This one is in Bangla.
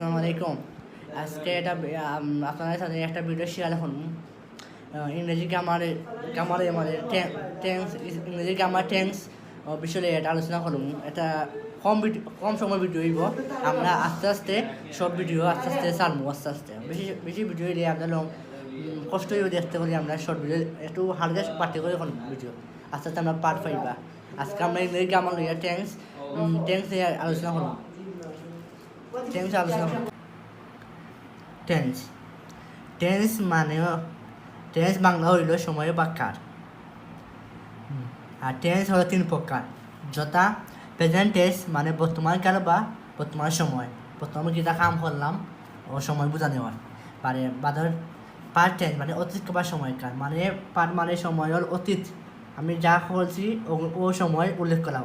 আসসালামু আলাইকুম। আজকে এটা আপনাদের সাথে একটা ভিডিও শেয়ার এখন। ইংরেজি গ্রামারে গ্রামারে মানে টেন্স ইংরেজি গ্রামার টেন্স বিষয়ে এটা আলোচনা করুন। এটা কম ভিডিও কম সময় ভিডিও হইব। আমরা আস্তে আস্তে সব ভিডিও আস্তে আস্তে ছাড়বো, আস্তে আস্তে। বেশি বেশি ভিডিও হইলে আপনার লং কষ্ট হইব দেখতে পারি আমরা শর্ট ভিডিও একটু হালকা পার্টি করে এখন ভিডিও আস্তে আস্তে আমরা পার্ট পাইবা আজকে আমরা ইংরেজি গ্রামার টেন্স টেন্স নিয়ে আলোচনা করুন টেন্স আলোচনা টেন্স টেন্স মানে টেন্স বাংলা হইল সময় বাক্যার। আর টেন্স হলো তিন প্রকার। যথা প্রেজেন্ট টেন্স মানে বর্তমান কাল বা বর্তমান সময়। বর্তমানে যেটা কাম করলাম, ও সময় বোঝা নেওয়ার। মানে বাদর পার টেন্স মানে অতীত বা সময়কাল মানে পার মানে সময়ের অতীত। আমি যা করছি ও সময় উল্লেখ করা